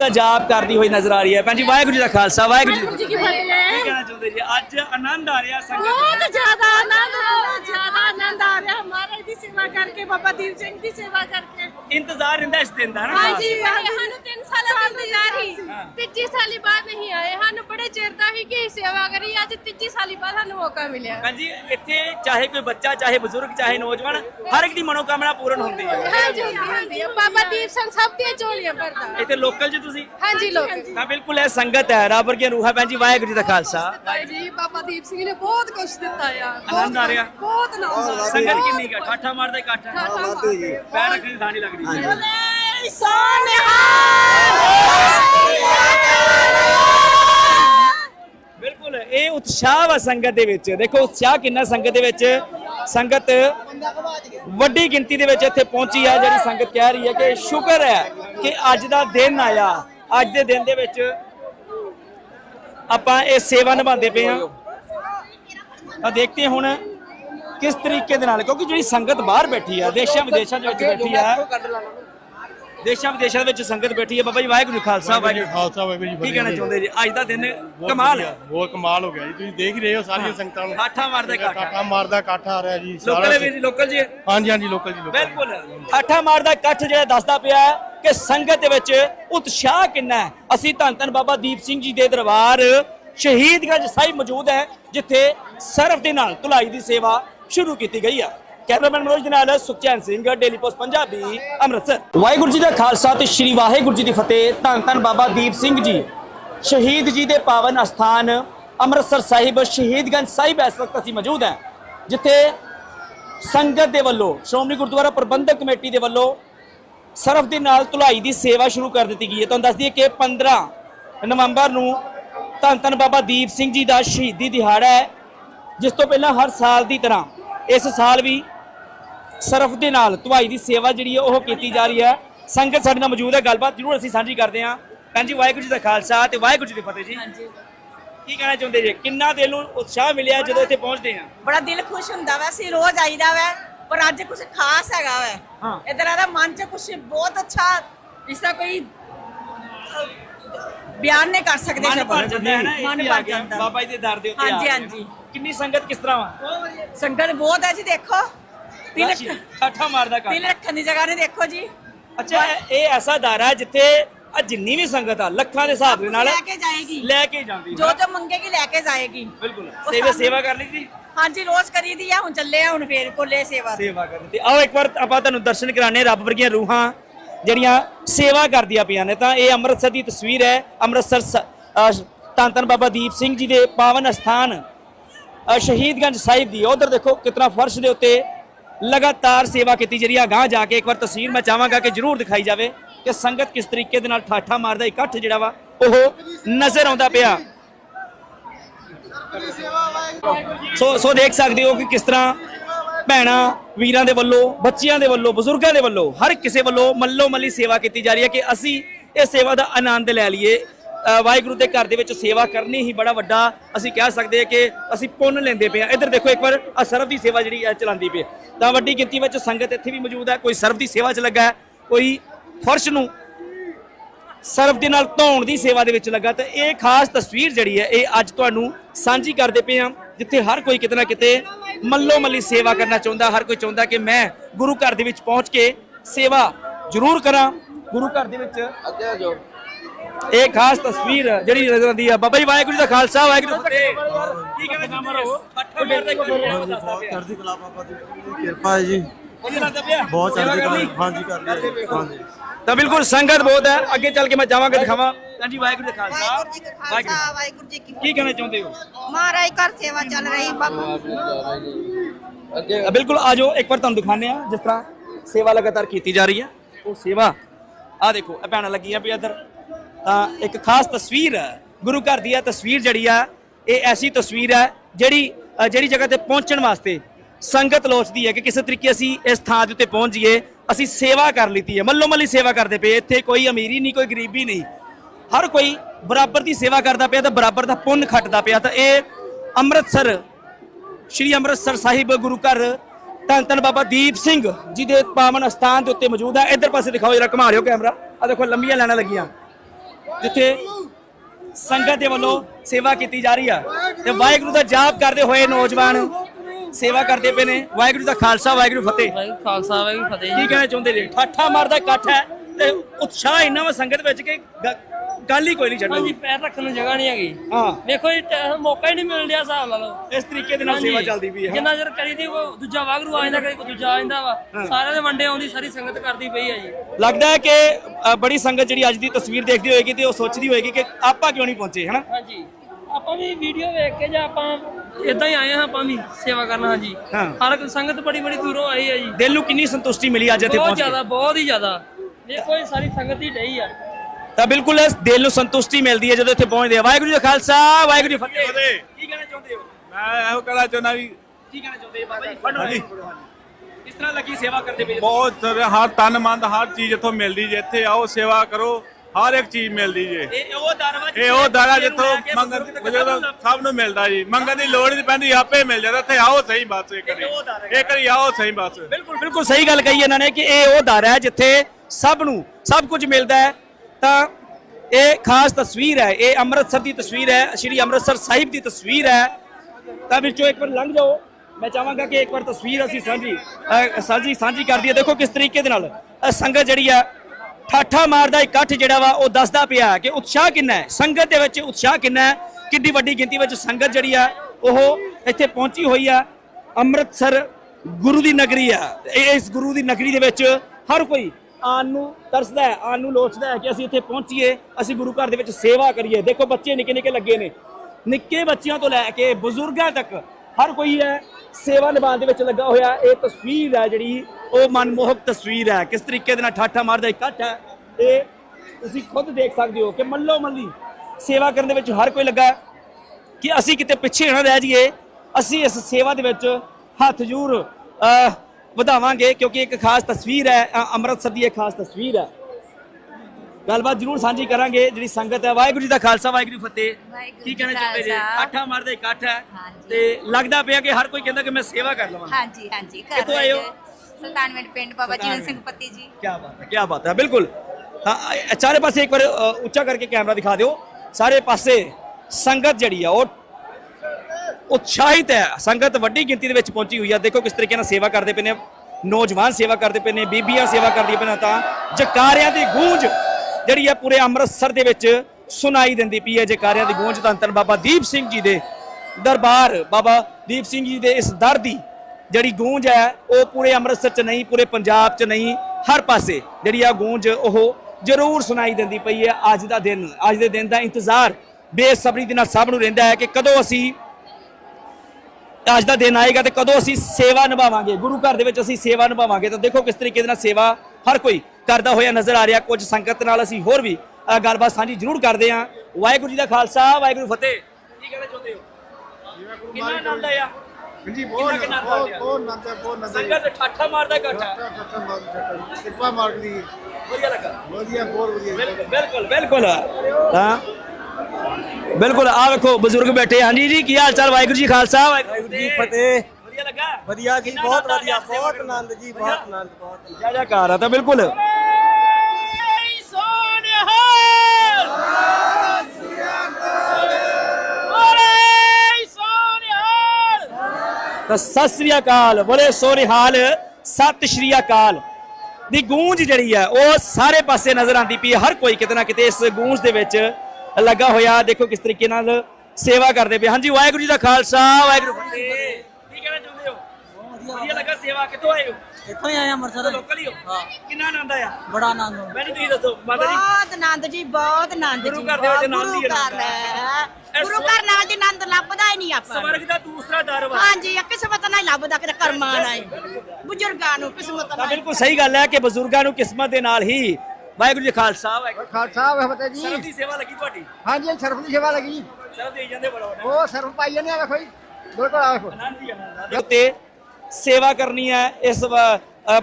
ਤਾਂ ਜਾਪ ਕਰਦੀ ਹੋਈ ਨਜ਼ਰ ਆ ਰਹੀ ਹੈ। ਭੈਣ ਜੀ ਵਾਹਿਗੁਰੂ ਜੀ ਦਾ ਖਾਲਸਾ ਵਾਹਿਗੁਰੂ ਜੀ ਕੀ ਫਤਿਹ। ਕੀ ਕਹਿਣਾ ਚਾਹੁੰਦੇ ਜੀ? ਅੱਜ ਆਨੰਦ ਆ ਰਿਹਾ ਸੰਗਤ ਬਹੁਤ ਜ਼ਿਆਦਾ ਆਨੰਦ ਬਹੁਤ ਜ਼ਿਆਦਾ ਆਨੰਦ ਆ ਰਿਹਾ। ਮਹਾਰਾਜ ਦੀ ਸੇਵਾ ਕਰਕੇ ਬਾਬਾ ਦੀਪ ਸਿੰਘ ਦੀ ਸੇਵਾ ਕਰਕੇ। ਇੰਤਜ਼ਾਰ ਰਹਿੰਦਾ ਇਸ ਦਿਨ ਦਾ ਨਾ। ਹਾਂਜੀ ਸਾਨੂੰ 3 ਸਾਲਾਂ ਦਾ ਇੰਤਜ਼ਾਰ ਹੀ। ਤੀਜੀ ਸਾਲੀ ਬਾਅਦ ਨਹੀਂ ਆਏ। ਸਾਨੂੰ ਬੜੇ ਚਿਰ ਦਾ ਹੀ ਕਿ ਸੇਵਾ ਕਰੀ। ਅੱਜ ਤੀਜੀ ਸਾਲੀ ਬਾਅਦ ਸਾਨੂੰ ਮੌਕਾ ਮਿਲਿਆ। ਭੈਣ ਜੀ ਇੱਥੇ ਚਾਹੇ ਕੋਈ ਬੱਚਾ ਚਾਹੇ ਬਜ਼ੁਰਗ ਚਾਹੇ ਨੌਜਵਾਨ ਹਰ ਇੱਕ ਦੀ ਮਨੋਕਾਮਨਾ ਪੂਰਨ ਹੁੰਦੀ ਹੈ। ਹਾਂਜੀ ਹਾਂਜੀ। ਬਾਬਾ ਦੀਪ ਸਿੰਘ ਸਭ ਦੀਆਂ ਝੋਲੀਆਂ ਭਰਦਾ ਇੱਥੇ ਲੋਕਲ ਜੀ ਤੁਸੀਂ? ਹਾਂਜੀ ਲੋਕ। ਤਾਂ ਬਿਲਕੁਲ ਇਹ ਸੰਗਤ ਹੈ ਰੱਬ ਵਰਗੀਆਂ ਰੂਹਾਂ ਭੈਣ ਜੀ ਵਾਹਿਗੁਰੂ ਜੀ ਦਾ ਖਾਲਸਾ। ਜੀ ਬਾਬਾ ਦੀਪ ਸਿੰਘ ਨੇ ਬਹੁਤ ਕੁਝ ਦਿੱਤਾ ਆ। ਆਨੰਦ ਆ ਰਿਹਾ। ਬਹੁਤ ਆਨੰਦ ਆ ਸੰਗਤ ਕਿੰਨੀ ਕਾ ਠਾਠਾ ਮਾਰਦਾ ਇਕੱਠ ਵਾਧੂ ਜੀ। ਪੈਰ ਰੱਖਣ ਦੀ ਥਾਂ ਨਹੀਂ ਲੱਗਦੀ। ਬਿਲਕੁਲ ਇਹ ਉਤਸ਼ਾਹ ਵਾ ਸੰਗਤ ਦੇ ਵਿੱਚ। ਦੇਖੋ ਉਤਸ਼ਾਹ ਕਿੰਨਾ ਸੰਗਤ ਦੇ ਵਿੱਚ। ਸੰਗਤ ਵੱਡੀ ਗਿਣਤੀ ਦੇ ਵਿੱਚ ਇੱਥੇ ਪਹੁੰਚੀ ਆ। ਜਿਹੜੀ ਸੰਗਤ ਕਹਿ ਰਹੀ ਹੈ ਕਿ ਸ਼ੁਕਰ ਹੈ ਕਿ ਅੱਜ ਦਾ ਦਿਨ ਆਇਆ। ਅੱਜ ਦੇ ਦਿਨ ਦੇ ਵਿੱਚ ਆਪਾਂ ਇਹ ਸੇਵਾ ਨਿਭਾਉਂਦੇ ਪਏ ਹਾਂ। ਤਾਂ ਦੇਖਦੇ ਹਾਂ ਹੁਣ ਕਿਸ ਤਰੀਕੇ ਦੇ ਨਾਲ, ਕਿਉਂਕਿ ਜਿਹੜੀ ਸੰਗਤ ਬਾਹਰ ਬੈਠੀ ਆ ਦੇਸ਼ਾਂ ਵਿਦੇਸ਼ਾਂ ਦੇ ਵਿੱਚ ਬੈਠੀ ਆ ਦੇਸ਼ਾਂ ਵਿਦੇਸ਼ਾਂ ਦੇ ਵਿੱਚ ਸੰਗਤ ਬੈਠੀ ਹੈ। ਬਾਬਾ ਜੀ ਵਾਹਿਗੁਰੂ ਜੀ ਖਾਲਸਾ ਵਾਹਿਗੁਰੂ ਖਾਲਸਾ ਵਾਹਿਗੁਰੂ ਜੀ ਕੀ ਕਹਿਣਾ ਚਾਹੁੰਦੇ ਜੀ? ਅੱਜ ਦਾ ਦਿਨ ਬਹੁਤ ਕਮਾਲ ਵਧੀਆ, ਹੈ। ਬਹੁਤ ਕਮਾਲ ਹੋ ਗਿਆ ਜੀ। ਤੁਸੀਂ ਦੇਖ ਹੀ ਰਹੇ ਹੋ ਸਾਰੀਆਂ ਸੰਗਤਾਂ ਨੂੰ। ਠਾਠਾ ਮਾਰਦਾ ਇਕੱਠ। ਕਾਠਾ। ਮਾਰਦਾ ਇਕੱਠ ਆ ਰਿਹਾ ਜੀ ਲੋਕਲ ਵੀ ਜੀ ਲੋਕਲ ਜੀ। ਹਾਂਜੀ ਹਾਂਜੀ ਲੋਕਲ ਜੀ ਲੋਕਲ ਬਿਲਕੁਲ। ਠਾਠਾ ਮਾਰਦਾ ਇਕੱਠ ਜਿਹੜਾ ਦੱਸਦਾ ਪਿਆ ਹੈ ਕਿ ਸੰਗਤ ਦੇ ਵਿੱਚ ਉਤਸ਼ਾਹ ਕਿੰਨਾ ਹੈ। ਅਸੀਂ ਧੰਨ ਧੰਨ ਬਾਬਾ ਦੀਪ ਸਿੰਘ ਜੀ ਦੇ ਦਰਬਾਰ ਸ਼ਹੀਦਗੰਜ ਸਾਹਿਬ ਮੌਜੂਦ ਹੈ ਜਿੱਥੇ ਸਰਫ ਦੇ ਨਾਲ ਧੁਲਾਈ ਦੀ ਸੇਵਾ ਸ਼ੁਰੂ ਕੀਤੀ ਗਈ ਹੈ ਕੈਮਰਾਮੈਨ ਮਨੋਜ ਦੇ ਨਾਲ ਸੁਖਚੈਨ ਸਿੰਘ ਡੇਲੀ ਪੋਸਟ ਪੰਜਾਬੀ, ਅੰਮ੍ਰਿਤਸਰ। ਵਾਹਿਗੁਰੂ ਜੀ ਦਾ ਖਾਲਸਾ ਤੇ ਸ੍ਰੀ ਵਾਹਿਗੁਰੂ ਜੀ ਦੀ ਫਤਿਹ। ਧੰਨ ਧੰਨ ਬਾਬਾ ਦੀਪ ਸਿੰਘ ਜੀ। ਸ਼ਹੀਦ ਜੀ ਦੇ ਪਾਵਨ ਅਸਥਾਨ, ਅੰਮ੍ਰਿਤਸਰ ਸਾਹਿਬ, ਸ਼ਹੀਦਗੰਜ ਸਾਹਿਬ ਇਸ ਵਕਤ ਅਸੀਂ ਮੌਜੂਦ ਹਾਂ, ਜਿੱਥੇ ਸੰਗਤ ਦੇ ਵੱਲੋਂ, ਸ਼੍ਰੋਮਣੀ ਗੁਰਦੁਆਰਾ ਪ੍ਰਬੰਧਕ ਕਮੇਟੀ ਦੇ ਵੱਲੋਂ ਸਰਫ ਦੇ ਨਾਲ ਧੁਲਾਈ ਦੀ ਸੇਵਾ ਸ਼ੁਰੂ ਕਰ ਦਿੱਤੀ ਗਈ ਹੈ। ਤੁਹਾਨੂੰ ਦੱਸ ਦਈਏ ਕਿ 15 ਨਵੰਬਰ ਨੂੰ ਧੰਨ ਧੰਨ ਬਾਬਾ ਦੀਪ ਸਿੰਘ ਜੀ ਦਾ ਸ਼ਹੀਦੀ ਦਿਹਾੜਾ ਹੈ, ਜਿਸ ਤੋਂ ਪਹਿਲਾਂ ਹਰ ਸਾਲ ਦੀ ਤਰ੍ਹਾਂ, ਇਸ ਸਾਲ ਵੀ ਸਰਫ ਦੇ ਨਾਲ ਧੁਆਈ ਦੀ ਸੇਵਾ ਜਿਹੜੀ ਹੈ ਉਹ ਕੀਤੀ ਜਾ ਰਹੀ ਹੈ। ਸੰਗਤ ਸਾਡੇ ਨਾਲ ਮੌਜੂਦ ਹੈ। ਗੱਲਬਾਤ ਜ਼ਰੂਰ ਅਸੀਂ ਸਾਂਝੀ ਕਰਦੇ ਹਾਂ। ਭੈਣ ਜੀ ਵਾਹਿਗੁਰੂ ਜੀ ਦਾ ਖਾਲਸਾ ਤੇ ਵਾਹਿਗੁਰੂ ਜੀ ਦੀ ਫਤਿਹ ਜੀ। ਕੀ ਕਹਿਣਾ ਚਾਹੁੰਦੇ ਜੀ? ਕਿੰਨਾ ਦਿਲ ਨੂੰ ਉਤਸ਼ਾਹ ਮਿਲਿਆ ਜਦੋਂ ਇੱਥੇ ਪਹੁੰਚਦੇ ਹਾਂ? ਬੜਾ ਦਿਲ ਖੁਸ਼ ਹੁੰਦਾ ਵੈ। ਅਸੀਂ ਰੋਜ਼ ਆਈਦਾ ਵੈ ਪਰ ਅੱਜ ਕੁਝ ਖਾਸ ਹੈਗਾ ਵੈ। ਹਾਂ। ਇਧਰ ਆਦਾ ਮਨ ਚ ਕੁਝ ਬਹੁਤ ਅੱਛਾ ਇਸ ਦਾ ਕੋਈ ਬਿਆਨ ਨਹੀਂ ਕਰ ਸਕਦੇ ਮਨ। ਭਰ ਜਾਂਦਾ ਹੈ ਨਾ ਮਨ ਆ ਭਰ ਜਾਂਦਾ। ਬਾਬਾ ਜੀ ਦੇ ਦਰ ਦੇ ਉੱਤੇ ਆ ਹਾਂਜੀ। ਹਾਂਜੀ। ਕਿੰਨੀ ਸੰਗਤ ਕਿਸ ਤਰ੍ਹਾਂ ਵਾ? ਸੰਗਤ ਬਹੁਤ ਹੈ ਜੀ ਦੇਖੋ। ਤਿਲ ਠਾਠਾ ਮਾਰਦਾ ਤਿਲ ਕਰ ਰੱਖਣ ਦੀ ਜਗ੍ਹਾ ਨੇ ਦੇਖੋ ਜੀ। ਅੱਛਾ ਇਹ- ਐਸਾ ਦਰ ਹੈ ਜਿੱਥੇ ਆ ਜਿੰਨੀ ਵੀ ਸੰਗਤ ਆ ਲੱਖਾਂ ਦੇ ਹਿਸਾਬ ਦੇ ਨਾਲ ਲੈ ਕੇ ਜਾਏਗੀ। ਲੈ ਕੇ ਜਾਂਦੀ ਜੋ ਹੈ। ਜੋ ਮੰਗੇਗੀ ਲੈ ਕੇ ਜਾਏਗੀ। ਬਿਲਕੁਲ। ਉਹ ਸੇਵਾ ਸਾਨੂੰ- ਸੇਵਾ ਕਰ ਲਈ ਜੀ ਹਾਂਜੀ ਰੋਜ਼ ਕਰੀਦੀ ਆ ਹੁਣ ਚੱਲੇ ਆ ਹੁਣ ਫੇਰ ਕੋਲੇ ਸੇਵਾ। ਸੇਵਾ ਕਰ ਦਿੱਤੀ ਆਓ ਇੱਕ ਵਾਰ ਆਪਾਂ ਤੁਹਾਨੂੰ ਦਰਸ਼ਨ ਕਰਾਣੇ ਰੱਬ ਵਰਗੀਆਂ ਰੂਹਾਂ ਜਿਹੜੀਆਂ ਸੇਵਾ ਕਰਦੀਆਂ ਪਈਆਂ ਨੇ। ਤਾਂ ਇਹ ਅੰਮ੍ਰਿਤਸਰ ਦੀ ਤਸਵੀਰ ਹੈ। ਅੰਮ੍ਰਿਤਸਰ ਸ- ਅਹ ਧੰਨ ਧੰਨ ਬਾਬਾ ਦੀਪ ਸਿੰਘ ਜੀ ਦੇ ਪਾਵਨ ਅਸਥਾਨ ਅਹ ਸ਼ਹੀਦਗੰਜ ਸਾਹਿਬ ਦੀ। ਉਧਰ ਦੇਖੋ ਕਿਤਨਾ ਫਰਸ਼ ਦੇ ਉੱਤੇ ਲਗਾਤਾਰ ਸੇਵਾ ਕੀਤੀ ਜਿਹੜੀ ਆ ਗਾਂ ਜਾ ਕੇ ਇੱਕ ਵਾਰ ਤਸਵੀਰ ਮੈਂ ਚਾਹਾਂਗਾ ਕਿ ਜਰੂਰ ਦਿਖਾਈ ਜਾਵੇ ਕਿ ਸੰਗਤ ਕਿਸ ਤਰੀਕੇ ਦੇ ਨਾਲ ਠਾਠਾ ਮਾਰਦਾ ਇਕੱਠ ਜਿਹੜਾ ਵਾ, ਉਹ ਨਜ਼ਰ ਆਉਂਦਾ ਪਿਆ। ਸੋ ਸੋ ਦੇਖ ਸਕਦੇ ਹੋ ਕਿ ਕਿਸ ਤਰ੍ਹਾਂ ਭੈਣਾਂ, ਵੀਰਾਂ ਦੇ ਵੱਲੋਂ, ਬੱਚਿਆਂ ਦੇ ਵੱਲੋਂ, ਬਜ਼ੁਰਗਾਂ ਦੇ ਵੱਲੋਂ, ਹਰ ਕਿਸੇ ਵੱਲੋਂ ਮੱਲੋ ਮੱਲੀ ਸੇਵਾ ਕੀਤੀ ਜਾ ਰਹੀ ਹੈ ਕਿ ਅਸੀਂ ਇਹ ਸੇਵਾ ਦਾ ਆਨੰਦ ਲੈ ਲਈਏ। ਵਾਹਿਗੁਰੂ ਦੇ ਘਰ ਦੇ ਵਿੱਚ ਸੇਵਾ ਕਰਨੀ ਹੀ ਬੜਾ ਵੱਡਾ ਅਸੀਂ ਕਹਿ ਸਕਦੇ ਹਾਂ ਕਿ ਅਸੀਂ ਪੁੰਨ ਲੈਂਦੇ ਪਏ ਆ ਇੱਧਰ ਦੇਖੋ ਇੱਕ ਵਾਰ ਆ ਸਰਫ ਦੀ ਸੇਵਾ ਜਿਹੜੀ ਹੈ ਚਲਾਉਂਦੀ ਪਈ ਤਾਂ ਵੱਡੀ ਗਿਣਤੀ ਵਿੱਚ ਸੰਗਤ ਇੱਥੇ ਵੀ ਮੌਜੂਦ ਹੈ। ਕੋਈ ਸਰਫ ਦੀ ਸੇਵਾ 'ਚ ਲੱਗਾ ਹੈ, ਕੋਈ ਫਰਸ਼ ਨੂੰ ਸਰਫ ਦੇ ਨਾਲ ਧੋਣ ਦੀ ਸੇਵਾ ਦੇ ਵਿੱਚ ਲੱਗਾ। ਤਾਂ ਇਹ ਖਾਸ ਤਸਵੀਰ ਜਿਹੜੀ ਹੈ, ਇਹ ਅੱਜ ਤੁਹਾਨੂੰ ਸਾਂਝੀ ਕਰਦੇ ਪਏ ਹਾਂ, ਜਿੱਥੇ ਹਰ ਕੋਈ ਕਿਤੇ ਨਾ ਕਿਤੇ ਮੱਲੋ ਮੱਲੀ ਸੇਵਾ ਕਰਨਾ ਚਾਹੁੰਦਾ, ਹਰ ਕੋਈ ਚਾਹੁੰਦਾ ਕਿ ਮੈਂ ਗੁਰੂ ਘਰ ਦੇ ਵਿੱਚ ਪਹੁੰਚ ਕੇ ਸੇਵਾ ਜ਼ਰੂਰ ਕਰਾਂ। ਗੁਰੂ ਘਰ ਦੇ ਵਿੱਚ ਜਾਓ। ਇਹ ਖਾਸ ਤਸਵੀਰ ਜਿਹੜੀ ਨਜ਼ਰ ਆਉਂਦੀ ਹੈ ਬਾਬਾ ਜੀ ਵਾਹਿਗੁਰੂ ਜੀ ਦਾ ਖਾਲਸਾ ਵਾਹਿਗੁਰੂ ਜੀ ਕੀ ਕਹਿੰਦੇ ਚਾਹੁੰਦੇ ਹੋ ਚੜ੍ਹਦੀ ਕਲਾ ਬਾਬਾ ਦੀ ਕਿਰਪਾ ਹੈ ਜੀ। ਬਹੁਤ ਚੜ੍ਹਦੀ? ਕਲਾ ਹਾਂਜੀ ਕਰ ਲਈ ਹਾਂਜੀ। ਤਾਂ ਬਿਲਕੁਲ ਸੰਗਤ ਬਹੁਤ ਹੈ। ਅੱਗੇ ਚੱਲ ਕੇ ਮੈਂ ਜਾਵਾਂਗਾ ਦਿਖਾਵਾਂ। ਹਾਂਜੀ ਵਾਹਿਗੁਰੂ ਜੀ ਦਾ ਖਾਲਸਾ। ਵਾਹਿਗੁਰੂ ਜੀ ਕਾ ਜੀ ਕੀ ਕਹਿਣਾ ਚਾਹੁੰਦੇ ਹੋ? ਮਹਾਰਾਜ ਘਰ ਸੇਵਾ ਚੱਲ ਰਹੀ ਬਾਬਾ। ਅ, ਬਿਲਕੁਲ ਆਜੋ ਇੱਕ ਵਾਰ ਤੁਹਾਨੂੰ ਦਿਖਾਣੇ ਆ ਜਿਸ ਤਰ੍ਹਾਂ ਸੇਵਾ ਲਗਾਤਾਰ ਕੀਤੀ ਜਾ ਰਹੀ ਹੈ। ਉਹ ਸੇਵਾ ਆ ਦੇਖੋ ਇਹ ਭੈਣਾਂ ਲੱਗੀਆਂ ਪਈ ਇੱਧਰ। ਤਾਂ ਇੱਕ ਖਾਸ ਤਸਵੀਰ ਹੈ। ਗੁਰੂ ਘਰ ਦੀ ਇਹ ਤਸਵੀਰ ਜਿਹੜੀ ਆ, ਇਹ ਐਸੀ ਤਸਵੀਰ ਹੈ ਜਿਹੜੀ ਜਿਹੜੀ ਜਗ੍ਹਾ ਤੇ ਪਹੁੰਚਣ ਵਾਸਤੇ ਸੰਗਤ ਲੋਚਦੀ ਹੈ ਕਿ ਕਿਸੇ ਤਰੀਕੇ ਅਸੀਂ ਇਸ ਥਾਂ ਦੇ ਉੱਤੇ ਪਹੁੰਚ ਜਾਈਏ, ਅਸੀਂ ਸੇਵਾ ਕਰ ਲਈਤੀ ਹੈ ਮੱਲੋ ਮੱਲੀ ਸੇਵਾ ਕਰਦੇ ਪਏ। ਇੱਥੇ ਕੋਈ ਅਮੀਰੀ ਨਹੀਂ, ਕੋਈ ਗਰੀਬੀ ਨਹੀਂ। ਹਰ ਕੋਈ ਬਰਾਬਰ ਦੀ ਸੇਵਾ ਕਰਦਾ ਪਿਆ ਤਾਂ ਬਰਾਬਰ ਦਾ ਪੁੰਨ ਖੱਟਦਾ ਪਿਆ। ਤਾਂ ਇਹ ਅੰਮ੍ਰਿਤਸਰ, ਸ਼੍ਰੀ ਅੰਮ੍ਰਿਤਸਰ ਸਾਹਿਬ ਗੁਰੂ ਘਰ, ਧੰਨ ਧੰਨ ਬਾਬਾ ਦੀਪ ਸਿੰਘ ਜੀ ਦੇ ਪਾਵਨ ਅਸਥਾਨ ਦੇ ਉੱਤੇ ਮੌਜੂਦ ਹੈ ਇੱਧਰ ਪਾਸੇ ਦਿਖਾਓ ਜਰਾ, ਘੁਮਾ ਲਿਓ ਕੈਮਰਾ। ਆ ਦੇਖੋ, ਲੰਬੀਆਂ ਲਾਈਨਾਂ ਲੱਗੀਆਂ। ਜਿੱਥੇ ਸੰਗਤ ਦੇ ਵੱਲੋਂ ਸੇਵਾ ਕੀਤੀ ਜਾ ਰਹੀ ਆ ਤੇ ਵਾਹਿਗੁਰੂ ਦਾ ਜਾਪ ਕਰਦੇ ਹੋਏ ਨੌਜਵਾਨ ਸੇਵਾ ਕਰਦੇ ਪਏ ਨੇ। ਵਾਹਿਗੁਰੂ ਦਾ ਖਾਲਸਾ ਵਾਹਿਗੁਰੂ ਫਤਿਹ। ਵਾਹਿਗੁਰੂ ਖਾਲਸਾ ਵਾਹਿਗੁਰੂ ਫਤਿਹ। ਕੀ ਕਹਿਣਾ ਚਾਹੁੰਦੇ ਜੀ ਠਾਠਾ ਮਾਰਦਾ ਇਕੱਠ ਹੈ ਤੇ ਉਤਸ਼ਾਹ ਇੰਨਾ ਵਾ ਸੰਗਤ ਵਿੱਚ ਕਿ ਗ- ਗੱਲ ਹੀ ਕੋਈ ਨਹੀਂ ਹਾਂਜੀ ਛੱਡਣੀ ਪੈਰ ਰੱਖਣ ਨੂੰ ਜਗ੍ਹਾ ਨਹੀਂ ਹੈਗੀ। ਹਾਂ। ਵੇਖੋ ਜੀ ਟ- ਮੌਕਾ ਹੀ ਨਹੀਂ ਮਿਲ ਰਿਹਾ ਹਿਸਾਬ ਲਾ ਲਓ। ਇਸ ਤਰੀਕੇ ਦੇ ਨਾਲ ਸੇਵਾ ਚੱਲਦੀ ਪਈ ਹੈ। ਜਿੰਨਾ ਚਿਰ ਕਰੀਦੀ ਉਹ ਦੂਜਾ ਵਾਗਰੂ ਆ ਜਾਂਦਾ ਕਦੀ ਕੋਈ ਦੂਜਾ ਆ ਜਾਂਦਾ ਵਾ। ਸਾਰਿਆਂ ਦੇ ਵੰਡੇ ਆਉਂਦੀ ਸਾਰੀ ਸੰਗਤ ਕਰਦੀ ਪਈ ਹੈ ਜੀ। ਲੱਗਦਾ ਹੈ ਕਿ ਅ, ਬੜੀ ਸੰਗਤ ਜਿਹੜੀ ਅੱਜ ਦੀ ਤਸਵੀਰ ਦੇਖਦੀ ਹੋਏਗੀ ਤੇ ਉਹ ਸੋਚਦੀ ਹੋਏਗੀ ਕਿ ਆਪਾਂ ਕਿਉਂ ਨਹੀਂ ਪਹੁੰਚੇ ਹਨਾ? ਹਾਂਜੀ। ਆਪਾਂ ਵੀ ਵੀਡੀਓ ਵੇਖ ਕੇ ਜਾਂ ਆਪਾਂ ਇਦਾਂ ਹੀ ਆਏ ਹਾਂ ਆਪਾਂ ਵੀ ਸੇਵਾ ਕਰਨ ਹਾਂਜੀ। ਹਾਂ। ਹਰ ਇੱਕ ਸੰਗਤ ਬੜੀ ਬੜੀ ਦੂਰੋਂ ਆਈ ਹੈ ਜੀ। ਦਿਲ ਨੂੰ ਕਿੰਨੀ ਸੰਤੁਸ਼ਟੀ ਮਿਲੀ ਅੱਜ ਇੱਥੇ ਬਹੁਤ ਪਹੁੰਚ ਕੇ? ਜ਼ਿਆਦਾ ਬਹੁਤ ਹੀ ਜ਼ਿਆਦਾ। ਵੇਖੋ ਇਹ ਸਾਰੀ ਸੰਗਤ ਹੀ ਡਈ ਆ। ਤਾਂ ਬਿਲਕੁਲ ਇਸ ਦਿਲ ਨੂੰ ਸੰਤੁਸ਼ਟੀ ਮਿਲਦੀ ਹੈ ਜਦੋਂ ਇੱਥੇ ਪਹੁੰਚਦੇ ਆ। ਵਾਹਿਗੁਰੂ ਜੀ ਖਾਲਸਾ ਵਾਹਿਗੁਰੂ ਜੀ ਫਤਿਹ। ਕੀ ਕਹਿਣਾ ਚਾਹੁੰਦੇ ਹੋ? ਮੈਂ ਇਹੋ ਕਹਿਣਾ ਚਾਹੁੰਦਾ ਵੀ ਕੀ ਕਹਿਣਾ ਚਾਹੁੰਦੇ ਹੋ? ਬਾਬਾ ਜੀ ਫੜੋ। ਜੀ ਕਿਸ ਤਰ੍ਹਾਂ ਲੱਗੀ ਸੇਵਾ ਕਰਦੇ ਪਏ? ਬਹੁਤ ਸਾਰੇ ਹਰ ਤਨ ਮਨ ਹਰ ਚੀਜ਼ ਇੱਥੋਂ ਮਿਲਦੀ ਜੇ। ਇੱਥੇ ਆਓ ਸੇਵਾ ਕਰੋ ਹਰ ਇੱਕ ਚੀਜ਼ ਮਿਲਦੀ ਜੇ। ਇਹ ਉਹ ਦਰ ਇਹ ਉਹ ਦਰ ਜਿੱਥੇ ਮੰਗਣ ਸਭ ਨੂੰ ਮਿਲਦਾ ਜੀ। ਮੰਗਣ ਦੀ ਲੋੜ ਨਹੀਂ ਪੈਂਦੀ ਆਪੇ ਮਿਲ ਜਾਂਦਾ। ਇੱਥੇ ਆਓ ਸਹੀ ਬਸ ਇੱਕ ਵਾਰੀ। ਇੱਕ ਵਾਰੀ ਆਓ ਸਹੀ ਬਸ। ਬਿਲਕੁਲ ਬਿਲਕੁਲ ਸਹੀ ਗੱਲ ਕਹੀ ਇਹਨਾਂ ਨੇ ਕਿ ਇਹ ਉਹ ਦਰ ਹੈ ਜਿੱਥੇ ਸਭ ਨੂੰ ਸਭ ਕੁਝ ਮਿਲਦਾ ਹੈ। ਤਾਂ ਇਹ ਖਾਸ ਤਸਵੀਰ ਹੈ, ਇਹ ਅੰਮ੍ਰਿਤਸਰ ਦੀ ਤਸਵੀਰ ਹੈ, ਸ਼੍ਰੀ ਅੰਮ੍ਰਿਤਸਰ ਸਾਹਿਬ ਦੀ ਤਸਵੀਰ ਹੈ। ਤਾਂ ਵਿੱਚੋਂ ਇੱਕ ਵਾਰ ਲੰਘ ਜਾਓ। ਮੈਂ ਚਾਹਾਂਗਾ ਕਿ ਇੱਕ ਵਾਰ ਤਸਵੀਰ ਅਸੀਂ ਸਾਂਝੀ ਸਾਂਝੀ ਸਾਂਝੀ ਕਰ ਦਈਏ। ਦੇਖੋ ਕਿਸ ਤਰੀਕੇ ਦੇ ਨਾਲ ਸੰਗਤ ਜਿਹੜੀ ਆ, ਠਾਠਾ ਮਾਰਦਾ ਇਕੱਠ ਜਿਹੜਾ ਵਾ, ਉਹ ਦੱਸਦਾ ਪਿਆ ਹੈ ਕਿ ਉਤਸ਼ਾਹ ਕਿੰਨਾ ਹੈ। ਸੰਗਤ ਦੇ ਵਿੱਚ ਉਤਸ਼ਾਹ ਕਿੰਨਾ ਹੈ, ਕਿੰਨੀ ਵੱਡੀ ਗਿਣਤੀ ਵਿੱਚ ਸੰਗਤ ਜਿਹੜੀ ਆ, ਉਹ ਇੱਥੇ ਪਹੁੰਚੀ ਹੋਈ ਆ। ਅੰਮ੍ਰਿਤਸਰ ਗੁਰੂ ਦੀ ਨਗਰੀ ਆ। ਇਸ ਗੁਰੂ ਦੀ ਨਗਰੀ ਦੇ ਵਿੱਚ ਹਰ ਕੋਈ ਆਉਣ ਨੂੰ ਤਰਸਦਾ ਹੈ ਆਉਣ ਨੂੰ ਲੋਚਦਾ ਹੈ ਕਿ ਅਸੀਂ ਇੱਥੇ ਪਹੁੰਚੀਏ, ਅਸੀਂ ਗੁਰੂ ਘਰ ਦੇ ਵਿੱਚ ਸੇਵਾ ਕਰੀਏ। ਦੇਖੋ, ਬੱਚੇ ਨਿੱਕੇ ਨਿੱਕੇ ਲੱਗੇ ਨੇ। ਨਿੱਕੇ ਬੱਚਿਆਂ ਤੋਂ ਲੈ ਕੇ ਬਜ਼ੁਰਗਾਂ ਤੱਕ ਹਰ ਕੋਈ ਹੈ, ਸੇਵਾ ਨਿਭਾਉਣ ਦੇ ਵਿੱਚ ਲੱਗਾ ਹੋਇਆ। ਇਹ ਤਸਵੀਰ ਹੈ ਜਿਹੜੀ, ਉਹ ਮਨਮੋਹਕ ਤਸਵੀਰ ਹੈ। ਕਿਸ ਤਰੀਕੇ ਦੇ ਨਾਲ ਠਾਠਾ ਮਾਰਦਾ ਇਕੱਠ ਹੈ। ਇਹ ਤੁਸੀਂ ਖੁਦ ਦੇਖ ਸਕਦੇ ਹੋ ਕਿ ਮੱਲੋ ਮੱਲੀ ਸੇਵਾ ਕਰਨ ਦੇ ਵਿੱਚ ਹਰ ਕੋਈ ਲੱਗਾ ਕਿ ਅਸੀਂ ਕਿਤੇ ਪਿੱਛੇ ਨਾ ਰਹਿ ਜਾਈਏ। ਅਸੀਂ ਇਸ ਸੇਵਾ ਦੇ ਵਿੱਚ ਹੱਥ ਜ਼ਰੂਰ ਵਧਾਵਾਂਗੇ ਕਿਉਂਕਿ ਇੱਕ ਖਾਸ ਤਸਵੀਰ ਹੈ ਅੰਮ੍ਰਿਤਸਰ ਦੀ ਇੱਕ ਖਾਸ ਤਸਵੀਰ ਹੈ। ਗੱਲਬਾਤ ਜ਼ਰੂਰ ਸਾਂਝੀ ਕਰਾਂਗੇ ਜਿਹੜੀ ਸੰਗਤ ਹੈ। ਵਾਹਿਗੁਰੂ ਜੀ ਦਾ ਖਾਲਸਾ ਵਾਹਿਗੁਰੂ ਫਤਿਹ। ਕੀ ਕਹਿਣਾ ਚਾਹੁੰਦੇ ਜੀ। ਇਕੱਠਾ ਮਾਰਦਾ ਇਕੱਠ ਹੈ। ਤੇ ਲੱਗਦਾ ਪਿਆ ਕਿ ਹਰ ਕੋਈ ਕਹਿੰਦਾ ਕਿ ਮੈਂ ਸੇਵਾ ਕਰ ਲਵਾਂ। ਹਾਂਜੀ ਹਾਂਜੀ। ਕਰ ਕਿੱਥੋਂ ਆਏ ਹੋ? ਪਿੰਡ ਬਾਬਾ ਜੀਵਨ ਸਿੰਘ ਪੱਤੀ ਜੀ। ਕੀ ਬਾਤ ਹੈ ਕੀ ਬਾਤ ਹੈ। ਬਿਲਕੁਲ। ਚਾਰੇ ਪਾਸੇ ਇੱਕ ਵਾਰ ਉੱਚਾ ਕਰਕੇ ਕੈਮਰਾ ਦਿਖਾ ਦਿਓ। ਸਾਰੇ ਪਾਸੇ ਸੰਗਤ ਜਿਹੜੀ ਆ ਉਹ ਉਤਸ਼ਾਹਿਤ ਹੈ। ਸੰਗਤ ਵੱਡੀ ਗਿਣਤੀ ਦੇ ਵਿੱਚ ਪਹੁੰਚੀ ਹੋਈ ਹੈ ਦੇਖੋ ਕਿਸ ਤਰੀਕੇ ਨਾਲ ਸੇਵਾ ਕਰਦੇ ਪਏ ਨੇ। ਨੌਜਵਾਨ ਸੇਵਾ ਕਰਦੇ ਪਏ ਨੇ, ਬੀਬੀਆਂ ਸੇਵਾ ਕਰਦੀਆਂ ਪਈਆਂ ਤਾਂ। ਜਕਾਰਿਆਂ ਦੀ ਗੂੰਜ ਜਿਹੜੀ ਹੈ ਪੂਰੇ ਅੰਮ੍ਰਿਤਸਰ ਦੇ ਵਿੱਚ ਸੁਣਾਈ ਦਿੰਦੀ ਪਈ ਹੈ। ਜਕਾਰਿਆਂ ਦੀ ਗੂੰਜ ਧੰਨ ਧੰਨ ਬਾਬਾ ਦੀਪ ਸਿੰਘ ਜੀ ਦੇ ਦਰਬਾਰ, ਬਾਬਾ ਦੀਪ ਸਿੰਘ ਜੀ ਦੇ ਇਸ ਦਰ ਦੀ ਜਿਹੜੀ ਗੂੰਜ ਹੈ, ਉਹ ਪੂਰੇ ਅੰਮ੍ਰਿਤਸਰ ਚ ਨਹੀਂ, ਪੂਰੇ ਪੰਜਾਬ ਚ ਨਹੀਂ, ਹਰ ਪਾਸੇ ਜਿਹੜੀ ਆ ਗੂੰਜ ਉਹ ਜ਼ਰੂਰ ਸੁਣਾਈ ਦਿੰਦੀ ਪਈ ਹੈ। ਅੱਜ ਦਾ ਦਿਨ, ਅੱਜ ਦੇ ਦਿਨ ਦਾ ਇੰਤਜ਼ਾਰ ਬੇਸਬਰੀ ਦੇ ਨਾਲ ਸਭ ਨੂੰ ਰਹਿੰਦਾ ਹੈ ਕਿ ਕਦੋਂ ਅਸੀਂ ਅੱਜ ਦਾ ਦਿਨ ਆਏਗਾ ਤੇ ਕਦੋਂ ਅਸੀਂ ਸੇਵਾ ਨਿਭਾਵਾਂਗੇ? ਗੁਰੂ ਘਰ ਦੇ ਵਿੱਚ ਅਸੀਂ ਸੇਵਾ ਨਿਭਾਵਾਂਗੇ। ਤਾਂ ਦੇਖੋ ਕਿਸ ਤਰੀਕੇ ਦੇ ਨਾਲ ਸੇਵਾ ਹਰ ਕੋਈ ਕਰਦਾ ਹੋਇਆ ਨਜ਼ਰ ਆ ਰਿਹਾ। ਕੁਝ ਸੰਗਤ ਨਾਲ ਅਸੀਂ ਹੋਰ ਵੀ ਗੱਲਬਾਤ ਸਾਂਝੀ ਜ਼ਰੂਰ ਕਰਦੇ ਹਾਂ। ਵਾਹਿਗੁਰੂ ਜੀ ਦਾ ਖਾਲਸਾ ਵਾਹਿਗੁਰੂ ਫਤਿਹ। ਕੀ ਕਹਿਣਾ ਚਾਹੁੰਦੇ ਹੋ? ਕਿੰਨਾ ਆਨੰਦ ਆਇਆ? ਜੀ ਬਹੁਤ-? ਬਹੁਤ ਨੰਦ ਬਹੁਤ ਨੰਦ ਸੰਗਤ ਠਾਠਾ ਮਾਰਦਾ ਇਕੱਠਾ ਕਿਰਪਾ ਮਾਰਗ ਦੀ ਵਧੀਆ ਲੱਗਾ। ਵਧੀਆ ਬਹੁਤ ਵਧੀਆ। ਬਿਲਕੁਲ ਬਿਲਕੁਲ ਬਿਲਕੁਲ। ਹਾਂ। ਬਿਲਕੁਲ ਆ ਵੇਖੋ ਬਜ਼ੁਰਗ ਬੈਠੇ। ਹਾਂਜੀ ਜੀ ਕੀ ਹਾਲ ਚਾਲ? ਵਾਹਿਗੁਰੂ ਜੀ ਖਾਲਸਾ ਵਾਹਿਗੁਰੂ ਜੀ ਫਤਿਹ। ਵਧੀਆ ਲੱਗਾ? ਵਧੀਆ ਜੀ ਬਹੁਤ ਵਧੀਆ ਬਹੁਤ? ਆਨੰਦ ਜੀ ਬਹੁਤ ਆਨੰਦ ਬਹੁਤ ਜੈ ਜੈਕਾਰ ਆ ਤਾਂ ਬਿਲਕੁਲ। ਤਾਂ ਸਤਿ ਸ੍ਰੀ ਅਕਾਲ ਬੜੇ ਸੋਹਣੇ ਹਾਲ ਸਤਿ ਸ੍ਰੀ ਅਕਾਲ। ਦੀ ਗੂੰਜ ਜਿਹੜੀ ਹੈ ਉਹ ਸਾਰੇ ਪਾਸੇ ਨਜ਼ਰ ਆਉਂਦੀ ਪਈ ਹੈ। ਹਰ ਕੋਈ ਕਿਤੇ ਨਾ ਕਿਤੇ ਇਸ ਗੂੰਜ ਦੇ ਵਿੱਚ ਲੱਗਾ ਹੋਇਆ। ਦੇਖੋ ਕਿਸ ਤਰੀਕੇ ਨਾਲ ਸੇਵਾ ਕਰਦੇ ਪਏ। ਹਾਂਜੀ ਵਾਹਿਗੁਰੂ ਜੀ ਦਾ ਖਾਲਸਾ ਵਾਹਿਗੁਰੂ ਜੀ ਕੀ ਫਤਿਹ। ਕੀ ਕਹਿਣਾ ਚਾਹੁੰਦੇ ਹੋ? ਵਧੀਆ ਲੱਗਾ ਸੇਵਾ। ਕਿੱਥੋਂ ਆਏ ਹੋ? ਇੱਥੋਂ ਹੀ ਆਏ ਅੰਮ੍ਰਿਤਸਰ। ਲੋਕਲ ਹੀ ਹੋ? ਕਿੰਨਾ ਆਨੰਦ ਆਇਆ? ਬੜਾ ਆਨੰਦ। ਆਉਂਦਾ ਮੈਨੂੰ ਤੁਸੀਂ ਦੱਸੋ ਮਾਤਾ ਜੀ। ਬਹੁਤ ਆਨੰਦ ਜੀ ਬਹੁਤ ਆਨੰਦ ਜੀ ਗੁਰੂ ਘਰ ਦੇ ਵਿੱਚ ਆਨੰਦ ਹੀ ਗੁਰੂ ਆਨੰਦ ਘਰ ਹੈ। ਇਹ ਗੁਰੂ ਸਵ- ਘਰ ਨਾਲ ਦੀ ਆਨੰਦ ਲੱਭਦਾ ਹੀ ਨਹੀਂ ਆਪਾਂ। ਸਵਰਗ ਦਾ ਦੂਸਰਾ ਦਰ ਵਾ। ਹਾਂਜੀ ਕਿਸਮਤ ਨਾਲ ਹੀ ਲੱਭਦਾ ਕਿ ਕਰਮਾਂ ਨਾਲ ਹੀ। ਬਜ਼ੁਰਗਾਂ ਨੂੰ ਕਿਸਮਤ ਨਾਲ ਬਿਲਕੁਲ ਸਹੀ ਗੱਲ ਹੈ ਕਿ ਬਜ਼ੁਰਗਾਂ ਨੂੰ ਕਿਸਮਤ ਦੇ ਨਾਲ ਹੀ ਵਾਹਿਗੁਰੂ ਜੀ ਖਾਲਸਾ ਵਾਹਿਗੁਰੂ ਖਾਲਸਾ ਵੇ ਫਤਿਹ। ਸਰਬ ਜੀ ਦੀ ਸੇਵਾ ਲੱਗੀ ਤੁਹਾਡੀ? ਹਾਂਜੀ ਸਰਫ ਦੀ ਸੇਵਾ ਲੱਗੀ ਜੀ। ਸਰਬ ਦੇ ਜਾਂਦੇ ਬੜਾ ਉਹ ਸਰਫ ਪਾਈ ਜਾਂਦੇ ਆ ਵੇਖੋ ਜੀ। ਬਿਲਕੁਲ ਆ ਵੇਖੋ। ਆਨੰਦ ਹੀ ਆਨੰਦ ਆ। ਤੇ ਸੇਵਾ ਕਰਨੀ ਹੈ ਇਸ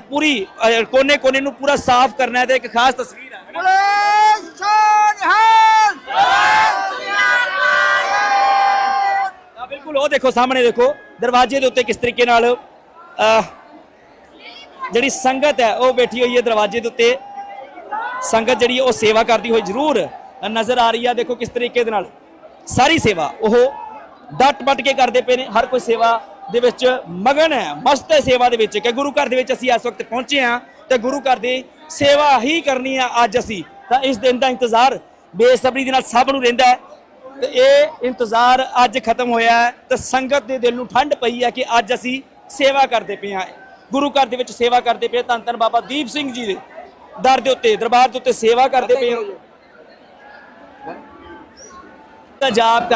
ਪੂਰੀ ਕੋਨੇ ਕੋਨੇ ਨੂੰ ਪੂਰਾ ਸਾਫ਼ ਕਰਨਾ ਹੈ ਤੇ ਇੱਕ ਖਾਸ ਤਸਵੀਰ ਹੈ। ਬੋਲੇ ਸੋਨਿਹਾਲ ਤਾਂ ਬਿਲਕੁਲ ਉਹ ਦੇਖੋ ਸਾਹਮਣੇ ਦੇਖੋ ਦਰਵਾਜ਼ੇ ਦੇ ਉੱਤੇ ਕਿਸ ਤਰੀਕੇ ਨਾਲ ਜਿਹੜੀ ਸੰਗਤ ਹੈ ਉਹ ਬੈਠੀ ਹੋਈ ਹੈ ਦਰਵਾਜ਼ੇ ਦੇ ਉੱਤੇ। ਸੰਗਤ ਜਿਹੜੀ ਹੈ ਉਹ ਸੇਵਾ ਕਰਦੀ ਹੋਈ ਜ਼ਰੂਰ ਨਜ਼ਰ ਆ ਰਹੀ ਹੈ ਦੇਖੋ ਕਿਸ ਤਰੀਕੇ ਦੇ ਨਾਲ ਸਾਰੀ ਸੇਵਾ, ਉਹ ਡਟ ਬੱਟ ਕੇ ਕਰਦੇ ਪਏ ਨੇ। ਹਰ ਕੋਈ ਸੇਵਾ ਦੇ ਵਿੱਚ ਮਗਨ ਹੈ, ਮਸਤ ਹੈ ਸੇਵਾ ਦੇ ਵਿੱਚ। ਕਿ ਗੁਰੂ ਘਰ ਦੇ ਵਿੱਚ ਅਸੀਂ ਇਸ ਵਕਤ ਪਹੁੰਚੇ ਹਾਂ ਤੇ ਗੁਰੂ ਘਰ ਦੀ ਸੇਵਾ ਹੀ ਕਰਨੀ ਆ ਅੱਜ ਅਸੀਂ। ਤਾਂ ਇਸ ਦਿਨ ਦਾ ਇੰਤਜ਼ਾਰ ਬੇਸਬਰੀ ਦੇ ਨਾਲ ਸਭ ਨੂੰ ਰਹਿੰਦਾ ਹੈ। ਤੇ ਇਹ ਇੰਤਜ਼ਾਰ ਅੱਜ ਖਤਮ ਹੋਇਆ ਹੈ ਤੇ ਸੰਗਤ ਦੇ ਦਿਲ ਨੂੰ ਠੰਡ ਪਈ ਹੈ ਕਿ ਅੱਜ ਅਸੀਂ ਸੇਵਾ ਕਰਦੇ ਪਏ ਹਾਂ। ਗੁਰੂ ਘਰ ਦੇ ਵਿੱਚ ਸੇਵਾ ਕਰਦੇ ਪਏ। ਧੰਨ ਧੰਨ ਬਾਬਾ ਦੀਪ ਸਿੰਘ ਜੀ ਦੇ। ਦਰ ਦੇ ਉੱਤੇ ਦਰਬਾਰ ਦੇ ਉੱਤੇ ਸੇਵਾ ਕਰਦੇ ਪਏ ਹਾਂ। ਤਾਂ ਜਾਪ